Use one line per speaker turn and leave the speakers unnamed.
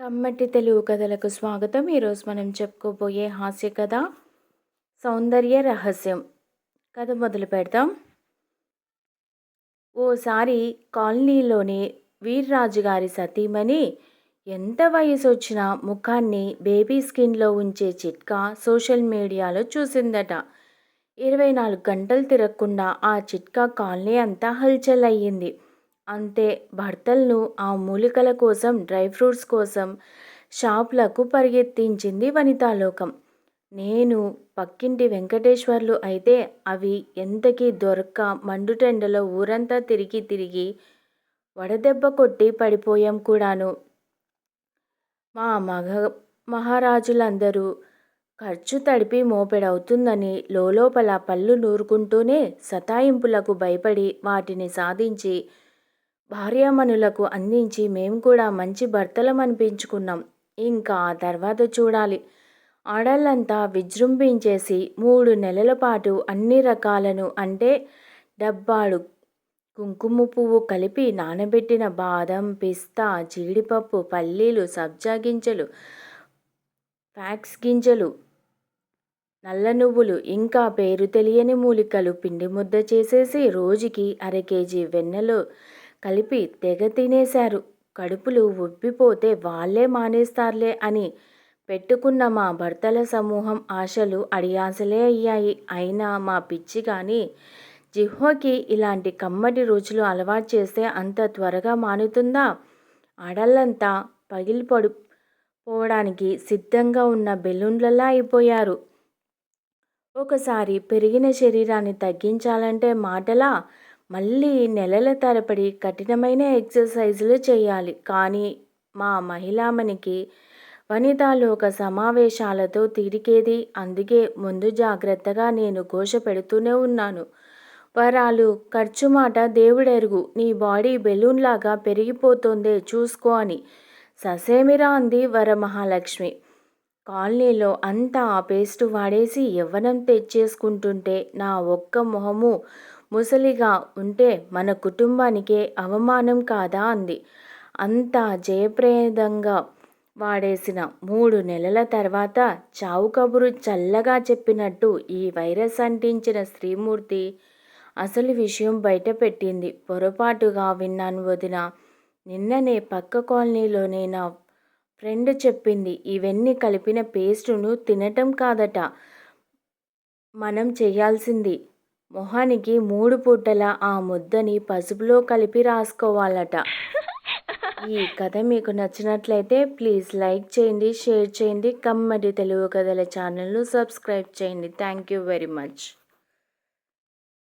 కమ్మటి తెలుగు కథలకు స్వాగతం. ఈరోజు మనం చెప్పుకోబోయే హాస్య కథ సౌందర్య రహస్యం. కథ మొదలు పెడతాం ఓసారి కాలనీలోని వీర్రాజు గారి సతీమణి ఎంత వయసు వచ్చినా ముఖాన్ని బేబీ స్కిన్లో ఉంచే చిట్కా సోషల్ మీడియాలో చూసిందట. ఇరవై నాలుగు గంటలు తిరగకుండా ఆ చిట్కా కాలనీ అంతా హల్చల్ అయ్యింది. అంతే భర్తలను ఆ మూలికల కోసం డ్రై ఫ్రూట్స్ కోసం షాపులకు పరిగెత్తించింది వనితాలోకం. నేను పక్కింటి వెంకటేశ్వర్లు అయితే అవి ఎంతకీ దొరక్క మండుటెండలో ఊరంతా తిరిగి తిరిగి వడదెబ్బ కొట్టి పడిపోయాం కూడాను. మా మగ మహారాజులందరూ ఖర్చు తడిపి మోపెడవుతుందని లోపల పళ్ళు నూరుకుంటూనే సతాయింపులకు భయపడి వాటిని సాధించి భార్యామణులకు అందించి మేము కూడా మంచి భర్తలం అనిపించుకున్నాం ఇంకా ఆ తర్వాత చూడాలి. ఆడళ్ళంతా విజృంభించేసి మూడు నెలల పాటు అన్ని రకాలను అంటే డబ్బాడు కుంకుమ పువ్వు కలిపి నానబెట్టిన బాదం పిస్తా జీడిపప్పు పల్లీలు సబ్జా గింజలు ఫ్యాక్స్ గింజలు నల్ల నువ్వులు ఇంకా పేరు తెలియని మూలికలు పిండి ముద్ద చేసేసి రోజుకి అర కేజీ వెన్నెలు కలిపి తెగ తినేశారు. కడుపులు ఉబ్బిపోతే వాళ్ళే మానేస్తారులే అని పెట్టుకున్న మా భర్తల సమూహం ఆశలు అడియాసలే అయ్యాయి. అయినా మా పిచ్చి కానీ జిహ్వకి ఇలాంటి కమ్మటి రుచులు అలవాటు చేస్తే అంత త్వరగా మానుతుందా? ఆడళ్ళంతా పగిలిపడు పోవడానికి సిద్ధంగా ఉన్న బెలూన్లలా అయిపోయారు. ఒకసారి పెరిగిన శరీరాన్ని తగ్గించాలంటే మాటలా? మళ్ళీ నెలల తరబడి కఠినమైన ఎక్సర్సైజులు చేయాలి. కానీ మా మహిళామణికి వనితాలోక సమావేశాలతో తిరిగేది. అందుకే ముందు జాగ్రత్తగా నేను ఘోష పెడుతూనే ఉన్నాను. వరాలు ఖర్చు మాట దేవుడెరుగు. నీ బాడీ బెలూన్లాగా పెరిగిపోతుందే చూసుకో అని ససేమిరా అంది వరమహాలక్ష్మి. కాలనీలో అంతా ఆ పేస్టు వాడేసి యవ్వనం తెచ్చేసుకుంటుంటే నా ఒక్క మొహము ముసలిగా ఉంటే మన కుటుంబానికే అవమానం కాదా అంది. అంత జయప్రదంగా వాడేసిన మూడు నెలల తర్వాత చావు కబురు చల్లగా చెప్పినట్టు ఈ వైరస్ అంటించిన శ్రీమూర్తి అసలు విషయం బయటపెట్టింది. పొరపాటుగా విన్నాను వదిన. నిన్ననే పక్క కాలనీలోనే నా ఫ్రెండ్ చెప్పింది ఇవన్నీ కలిపిన పేస్టును తినటం కాదట. మనం చేయాల్సింది మొహానికి మూడు పూటల ఆ ముద్దని పసుపులో కలిపి రాసుకోవాలట. ఈ కథ మీకు నచ్చినట్లయితే ప్లీజ్ లైక్ చేయండి షేర్ చేయండి కమ్మడి తెలుగు కథల ఛానల్ను సబ్స్క్రైబ్ చేయండి. Thank you very much.